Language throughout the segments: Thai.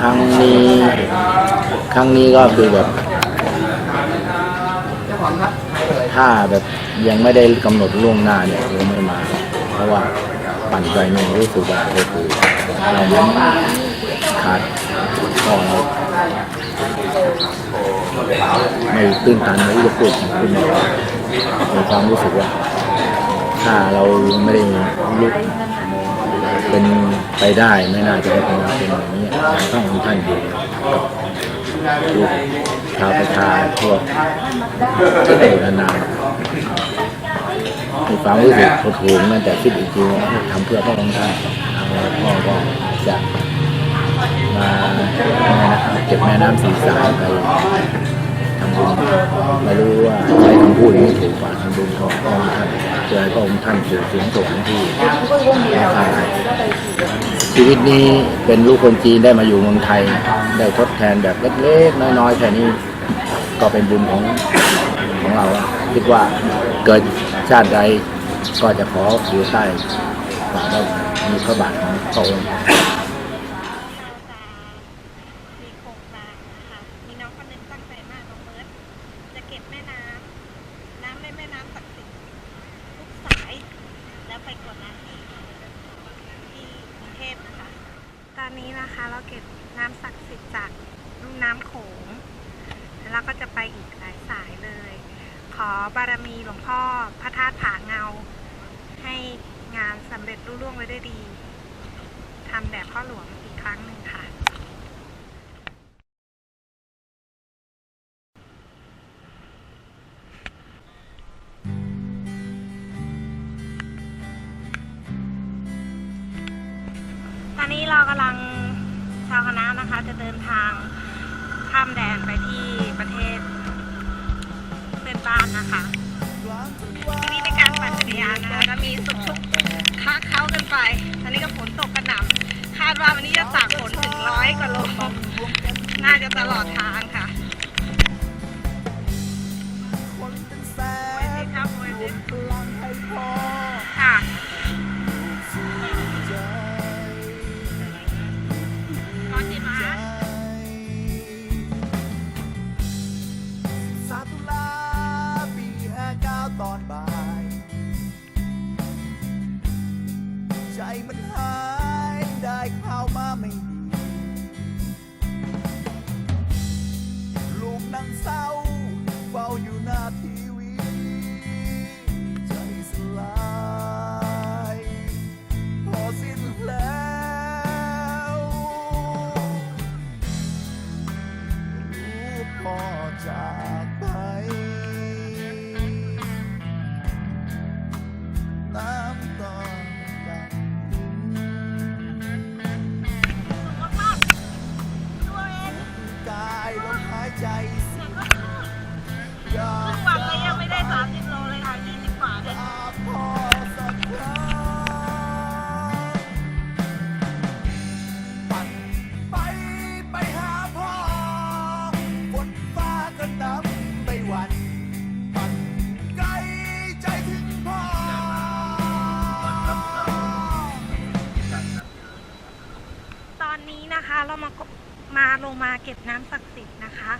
ครั้งนี้ครั้งนี้ก็คือแบบถ้าแบบยังไม่ได้กำหนดล่วงหน้าเนี่ยเราไม่มา เพราะว่าปั่นใจเนี่รู้สึกว่าก็คือเราเหมือนขาดข้อเราไม่ตื้นตันไม่รู้จะพูดขึ้นมาในความรู้สึกว่า ถ้าเราไม่ได้ลุก เป็นไปได้ไม่น่าจะเป็นเป็นอย่างนี้ต้องมีท่านอยู่ลูกชาวประชาทั่วที่อยู่นานๆมีความรู้สึกหดหู่นั่นแต่คิดอีกทีว่าทำเพื่อพ่อของท่านพ่อก็จะมาเก็บแม่น้ำสีสายไปทำบุญไม่รู้ว่าใช้คำพูดนี้ถูกกว่าทำบุญของพระอท่าน เจอพระองค์ท่านสู่สูงสวรรค์ที่อาคาชีวิตนี้เป็นลูกคนจีนได้มาอยู่เมืองไทย ได้ทดแทนแบบเล็กๆน้อยๆแค่นี้ก็เป็นบุญของของเราคิดว่าเกิดชาติใดก็จะขออยู่ใต้ฝ่าพระมีพระบาทของพระองค์ มีโครงการนะคะ มีน้องคนหนึงตั้งใจมากน้องเมิร์ดจะเก็บแม่น้ำ น้ำในแม่น้ำศักดิ์สิทธิ์ทุกสาย แล้วไปกดน้ำที่ที่กรุงเทพนะคะ อนนี้นะคะเราเก็บน้ำศักดิ์สิทธิ์จากลุ่มน้ำโขง แล้วเราก็จะไปอีกหลายสายเลย ขอบารมีหลวงพ่อพระธาตุผาเงา ให้งานสำเร็จรุ่ร่วงไปได้วยดีทำแบบพ่อหลวงอีกครั้งหนึ่งค่ะ กำลังชาวคณะนะคะ จะเดินทางข้ามแดนไปที่ประเทศเพื่อนบ้านนะคะนี่เป็นการปั่นจักรยานนะคะมีสุกชุกค้าเข้ากันไปตอนนี้ก็ฝนตกกระหน่ำคาดว่าวันนี้จะตากฝนถึงร้อยกว่าโลน่าจะตลอดทางค่ะ พ่ น้ำศักดิ์สิทธิ์นะคะ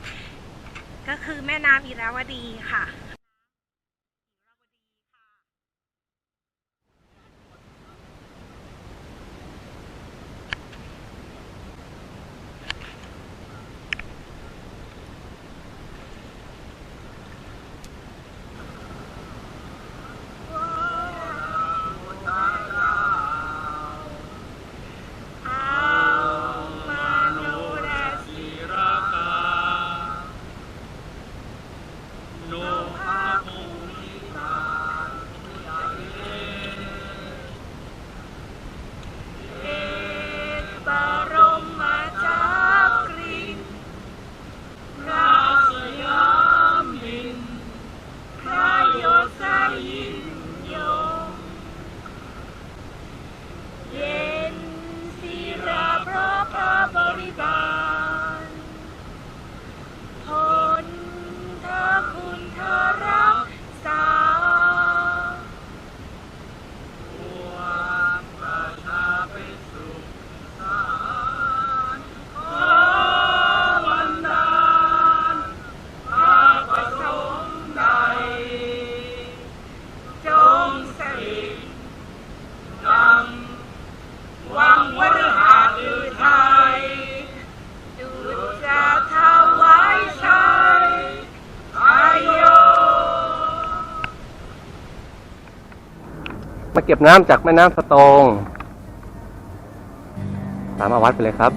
ก็คือแม่น้ำอิราวดีค่ะ เก็บน้ำจากแม่น้ำสตงตามมาวัดไปเลยครับ